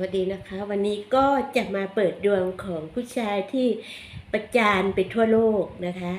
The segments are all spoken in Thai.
วัสดีนะคะ วันนี้ก็จะมาเปิดดวงของผู้ชายที่ประจานไปทั่วโลกนะคะ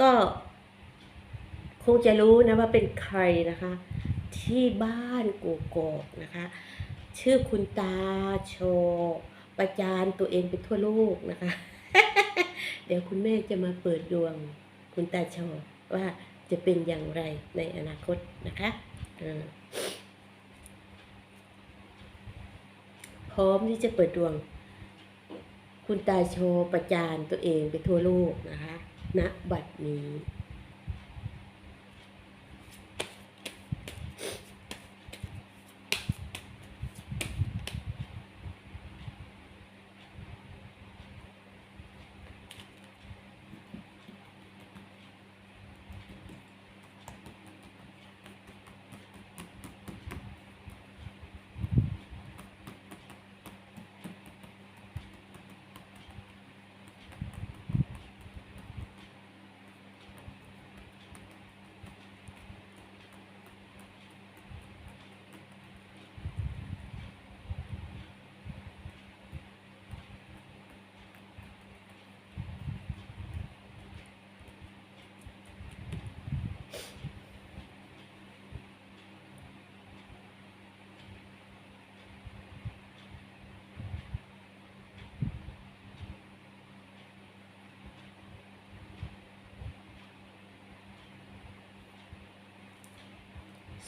ก็คงจะรู้นะว่าเป็นใครนะคะ ที่บ้านกูกกนะคะ ชื่อคุณตาโช ประจานตัวเองไปทั่วโลกนะคะ เดี๋ยวคุณแม่จะมาเปิดดวงคุณตาโชว่าจะเป็นอย่างไรในอนาคตนะคะเออ พร้อมที่จะเปิดดวง คุณตาโชว์ประจานตัวเองไปทั่วโลกนะคะณบัดนี้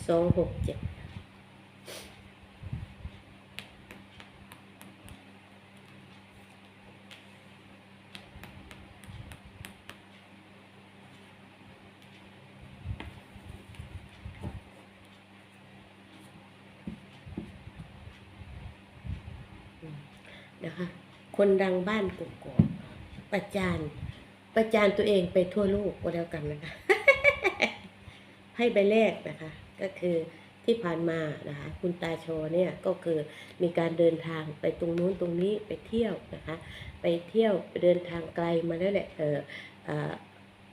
สองหกเจ็ดนะคะคนดังบ้านกกอกประจานประจานตัวเองไปทั่วโลกก็แล้วกันนะคะ ให้ใบแรกนะคะ ก็คือที่ผ่านมานะคะคุณตาโชเนี่ยก็คือมีการเดินทางไปตรงนู้นตรงนี้ไปเที่ยวนะคะไปเที่ยวเดินทางไกลมาแล้วแหละเออเอ่อ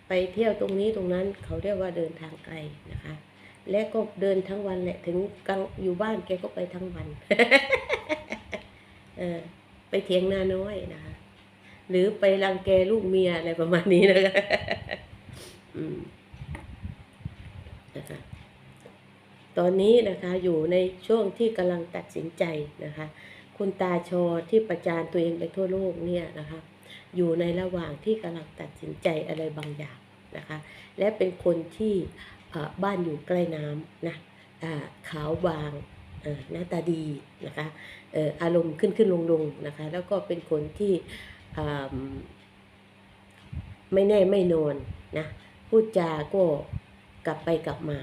ไปเที่ยวตรงนี้ตรงนั้นเขาเรียกว่าเดินทางไกลนะคะ และก็เดินทั้งวันแหละถึงกลางอยู่บ้านแกก็ไปทั้งวันเออไปเถียงนาน้อยนะคะหรือไปรังแกลูกเมียอะไรประมาณนี้นะคะอืมนะคะ ตอนนี้นะคะอยู่ในช่วงที่กำลังตัดสินใจนะคะ คุณตาชอที่ประจานตัวเองไปทั่วโลกเนี่ยนะคะ อยู่ในระหว่างที่กำลังตัดสินใจอะไรบางอย่างนะคะ และเป็นคนที่บ้านอยู่ใกล้น้ำนะอ่าขาวบางหน้าตาดีนะคะอารมณ์ขึ้นขึ้นลงลงนะคะ แล้วก็เป็นคนที่ไม่แน่ไม่นอนนะพูดจาก็กลับไปกลับมา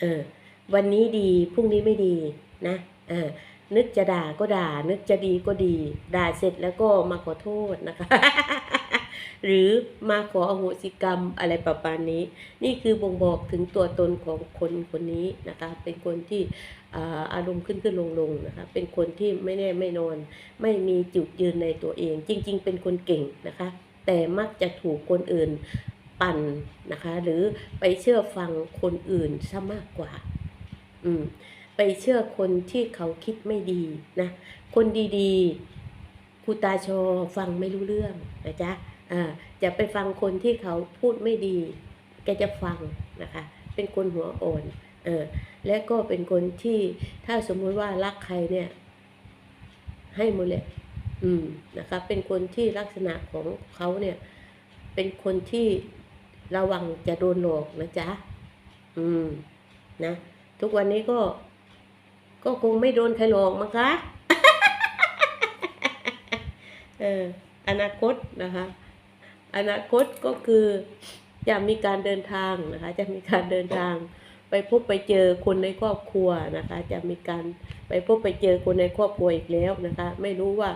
เออ วันนี้ดีพรุ่งนี้ไม่ดีนะเออนึกจะด่าก็ด่า นึกจะดีก็ดี ด่าเสร็จแล้วก็มาขอโทษนะคะ หรือมาขออโหสิกรรมอะไรประมาณนี้ นี่คือบ่งบอกถึงตัวตนของคนคนนี้นะคะ เป็นคนที่อ่าอารมณ์ขึ้นขึ้นลงลงนะคะ เป็นคนที่ไม่แน่ไม่นอน ไม่มีจุดยืนในตัวเอง จริง ๆ เป็นคนเก่งนะคะ แต่มักจะถูกคนอื่นปั่นนะคะ หรือไปเชื่อฟังคนอื่นซะมากกว่า อืมไปเชื่อคนที่เขาคิดไม่ดีนะ คนดีๆครูตาโชฟังไม่รู้เรื่องนะจ๊ะอ่าจะไปฟังคนที่เขาพูดไม่ดี แกจะฟังนะคะ เป็นคนหัวอ่อนเออและก็เป็นคนที่ถ้าสมมุติว่ารักใครเนี่ย ให้หมดเลยอืมนะคะ เป็นคนที่ลักษณะของเขาเนี่ย เป็นคนที่ระวังจะโดนหลอกนะจ๊ะ อืม นะ ทุกวันนี้ก็ ก็คงไม่โดนใครหลอกมั้งคะเอออนาคตนะคะ อนาคตก็คือจะมีการเดินทางนะคะ จะมีการเดินทางไปพบไปเจอคนในครอบครัวนะคะ จะมีการไปพบไปเจอคนในครอบครัวอีกแล้วนะคะ ไม่รู้ว่า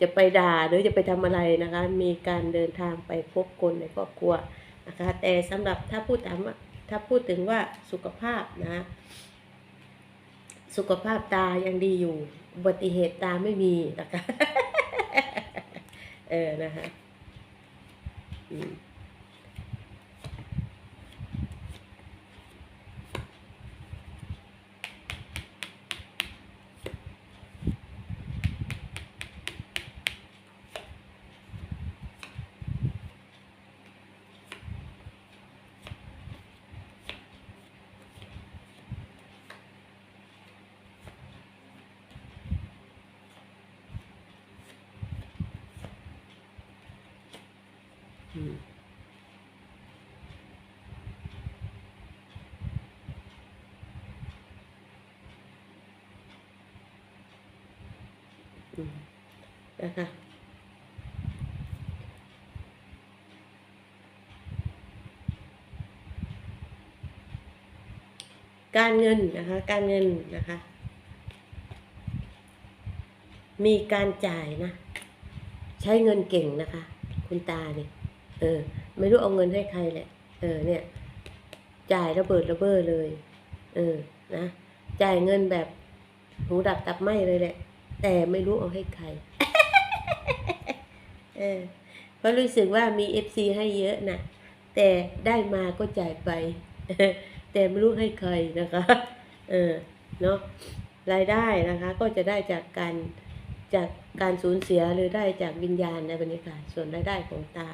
จะไปด่าหรือจะไปทำอะไรนะคะ มีการเดินทางไปพบคนในครอบครัวนะคะ แต่สำหรับถ้าพูดถามว่า ถ้าพูดถึงว่าสุขภาพนะ สุขภาพตายังดีอยู่อุบัติเหตุตาไม่มีนะคะ เออนะคะ นะคะการเงินนะคะการเงินนะคะ มีการจ่ายนะ ใช้เงินเก่งนะคะ คุณตาเนี่ยเออ ไม่รู้เอาเงินให้ใครแหละเออเนี่ย จ่ายระเบิดระเบ้อเลย เออนะจ่ายเงินแบบหูดับตับไหมเลยแหละ แต่ไม่รู้เอาให้ใคร เออเพราะรู้สึกว่ามีเอฟซีให้เยอะนะแต่ได้มาก็จ่ายไป แต่ไม่รู้ให้ใครนะคะ เออ เนาะรายได้นะคะ ก็จะได้จากการจากการสูญเสียหรือได้จากวิญญาณในบรรยากาศส่วนรายได้ของตา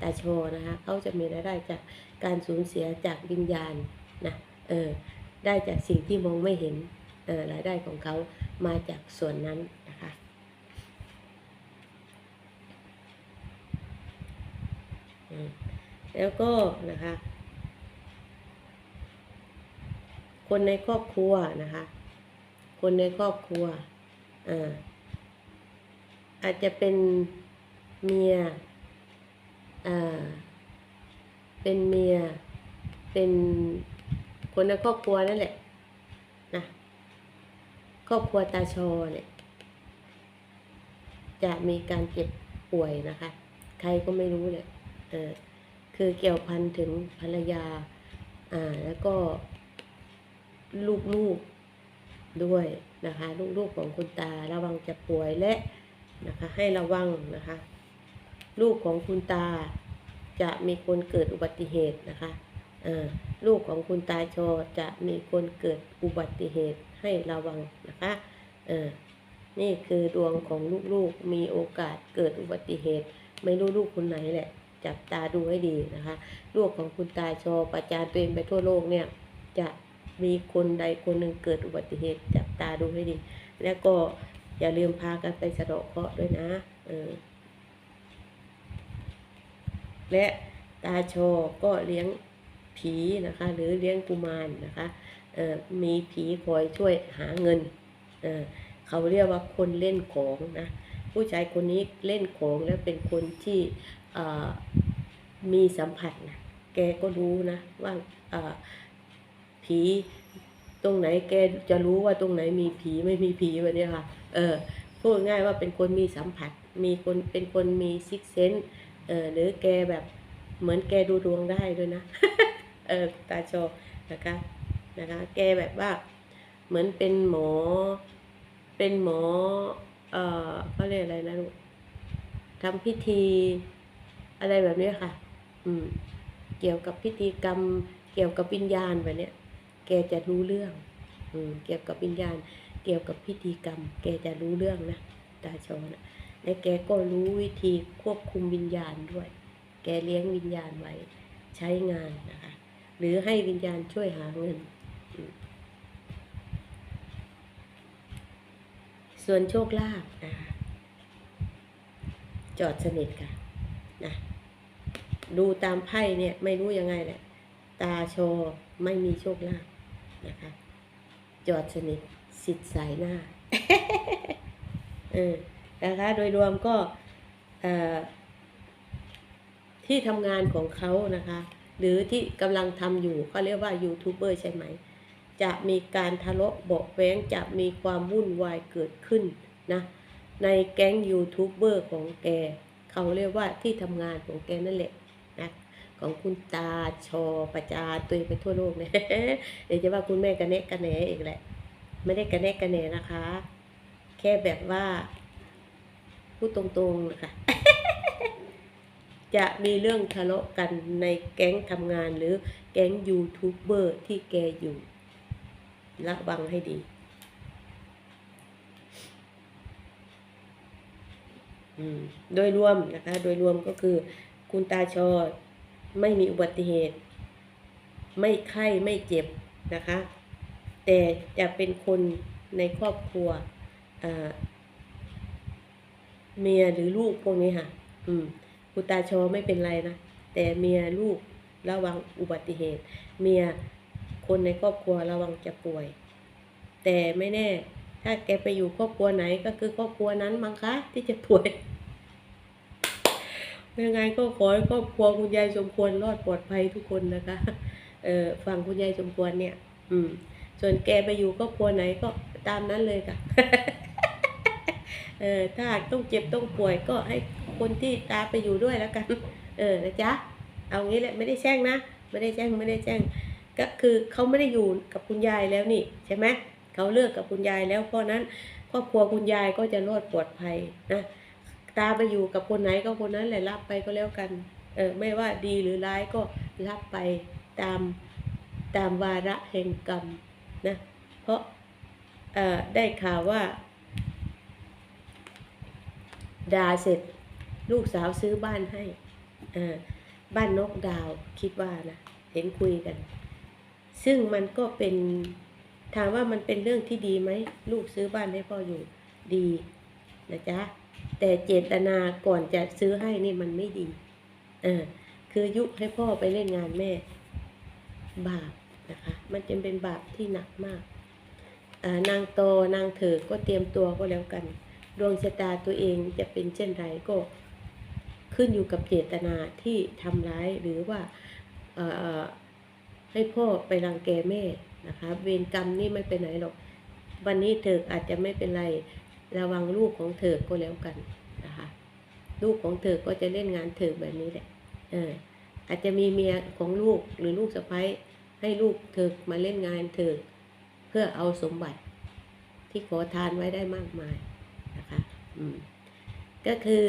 ตาโชนะคะเขาจะมีรายได้จากการสูญเสียจากวิญญาณนะเออได้จากสิ่งที่มองไม่เห็นเออรายได้ของเขา มาจากส่วนนั้นนะคะ แล้วก็นะคะ คนในครอบครัวนะคะ คนในครอบครัวอ่าอาจจะเป็นเมียอ่าเป็นเมีย เป็นคนในครอบครัวนั่นแหละ รอบครัวตาชอเนี่ย จะมีการเจ็บป่วยนะคะ ใครก็ไม่รู้เลยเออคือเกี่ยวพันถึงภรรยา อ่า แล้วก็ลูกๆด้วยนะคะ ลูกๆของคุณตาระวังจะป่วยและนะคะ ให้ระวังนะคะ ลูกของคุณตาจะมีคนเกิดอุบัติเหตุนะคะ เอ่อ ลูกของคุณตาโชจะมีคนเกิดอุบัติเหตุให้ระวังนะคะเออนี่คือดวงของลูกๆมีโอกาสเกิดอุบัติเหตุ ไม่รู้ลูกคนไหนแหละ จับตาดูให้ดีนะคะ ลูกของคุณตาโชประจานตัวเองไปทั่วโลกเนี่ย จะมีคนใดคนหนึ่งเกิดอุบัติเหตุ จับตาดูให้ดี แล้วก็อย่าลืมพากันไปสะเดาะเคราะห์ด้วยนะเออและตาโชก็เลี้ยง ผีนะคะ หรือเลี้ยงกุมารนะคะมีผีคอยช่วยหาเงินเเขาเรียกว่าคนเล่นของนะผู้ชายคนนี้เล่นของแล้วเป็นคนที่มีสัมผัสนะแกก็รู้นะว่าผีตรงไหนแกจะรู้ว่าตรงไหนมีผีไม่มีผีแบบนี้ค่ะเออพูดง่ายว่าเป็นคนมีสัมผัส มีคนเป็นคนมีซิกเซนเออหรือแกแบบเหมือนแกดูดวงได้ด้วยนะ เออตาโชนะคะนะคะแกแบบว่าเหมือนเป็นหมอ เป็นหมอ เอ่อเขาเรียกอะไรนะลูกทำพิธีอะไรแบบนี้ค่ะ อืม เกี่ยวกับพิธีกรรม เกี่ยวกับวิญญาณแบบเนี้ยแกจะรู้เรื่อง อืม เกี่ยวกับวิญญาณ เกี่ยวกับพิธีกรรม แกจะรู้เรื่องนะตาโชนะและแกก็รู้วิธีควบคุมวิญญาณด้วย แกเลี้ยงวิญญาณไว้ใช้งานนะคะ หรือให้วิญญาณช่วยหาเงิน ส่วนโชคลาภนะจอดสนิทค่ะนะดูตามไพ่เนี่ยไม่รู้ยังไงแหละ ตาโชไม่มีโชคลาภนะคะ จอดสนิทสิทธิ์สายหน้าเออนะคะโดยรวมก็ที่ทำงานของเขานะคะ หรือที่กำลังทำอยู่เขาเรียกว่ายูทูบเบอร์ใช่ไหม จะมีการทะเลาะเบาแว้งจะมีความวุ่นวายเกิดขึ้นนะในแก๊งยูทูบเบอร์ของแก เขาเรียกว่าที่ทำงานของแกนั่นแหละนะของคุณตาชอประจาตัวเองไปทั่วโลกเนี่ยเดี๋ยวจะว่าคุณแม่กระเนะกระแหนอีกแหละ ไม่ได้กระแนะกระแหนนะคะ แค่แบบว่า พูดตรงๆนะคะ จะมีเรื่องทะเลาะกันในแก๊งทำงานหรือแก๊งยูทูบเบอร์ที่แกอยู่ ระวังให้ดี โดยรวมนะคะ โดยรวมก็คือคุณตาชอไม่มีอุบัติเหตุ ไม่ไข้ไม่เจ็บนะคะ แต่จะเป็นคนในครอบครัวเมียหรือลูกพวกนี้ค่ะ อืม คุณตาชอไม่เป็นไรนะ แต่เมียลูกระวังอุบัติเหตุ เมียคนในครอบครัวระวังจะป่วย แต่ไม่แน่ ถ้าแกไปอยู่ครอบครัวไหนก็คือครอบครัวนั้นมั้งคะ ที่จะป่วยยังไงก็ขอให้ครอบครัวคุณยายสมควรรอดปลอดภัยทุกคนนะคะเออฟังคุณยายสมควรเนี่ย อืม ส่วนแกไปอยู่ครอบครัวไหนก็ตามนั้นเลยค่ะเออถ้าต้องเจ็บต้องป่วยก็ให้ คนที่ตาไปอยู่ด้วยแล้วกัน เออนะจ๊ะเอางี้แหละไม่ได้แช่งนะ ไม่ได้แช่งไม่ได้แช่งก็คือเขาไม่ได้อยู่กับคุณยายแล้วนี่ใช่ไหมเขาเลิกกับคุณยายแล้วเพราะนั้นครอบครัวคุณยายก็จะรอดปลอดภัยนะตาไปอยู่กับคนไหนก็คนนั้นแหละรับไปก็แล้วกันเออไม่ว่าดีหรือร้ายก็รับไปตามตามวาระแห่งกรรมนะเพราะเอ่อได้ข่าวว่าดาเสร็จ ลูกสาวซื้อบ้านให้บ้านนกดาวคิดว่านะเห็นคุยกัน ซึ่งมันก็เป็นถามว่ามันเป็นเรื่องที่ดีไหมลูกซื้อบ้านให้พ่ออยู่ดีนะจ๊ะแต่เจตนาก่อนจะซื้อให้นี่มันไม่ดีเออคือยุให้พ่อไปเล่นงานแม่ บาปนะคะ มันจะเป็นบาปที่หนักมากนางโตนางเถิดก็เตรียมตัวก็แล้วกัน ดวงชะตาตัวเองจะเป็นเช่นไรก็ ขึ้นอยู่กับเจตนาที่ทำร้ายหรือว่าให้พ่อไปรังแกแม่นะคะเวรกรรมนี่ไม่ไปไหนหรอก วันนี้เธออาจจะไม่เป็นไรระวังลูกของเธอก็แล้วกันนะคะลูกของเธอก็จะเล่นงานเธอแบบนี้แหละเอออาจจะมีเมียของลูกหรือลูกสะใภ้ให้ลูกเธอมาเล่นงานเธอเพื่อเอาสมบัติที่ขอทานไว้ได้มากมายนะคะอืมก็คือ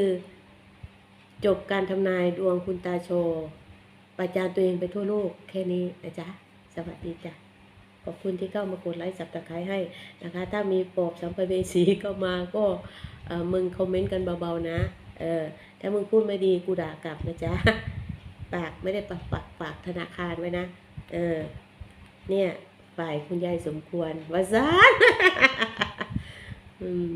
จบการทำนายดวงคุณตาโชประจานตัวเองไปทั่วโลกแค่นี้นะจ๊ะ สวัสดีจ้ะ ขอบคุณที่เข้ามากดไลค์สับตะไคร้ให้นะคะ ถ้ามีปอบสัมภเวสีเข้ามาก็เอ่อมึงคอมเมนต์กันเบาๆนะเออถ้ามึงพูดไม่ดีกูด่ากลับนะจ๊ะ ปากไม่ได้ปักปักปากธนาคารไว้นะ เออ เนี่ยฝ่ายคุณยายสมควรวาซาน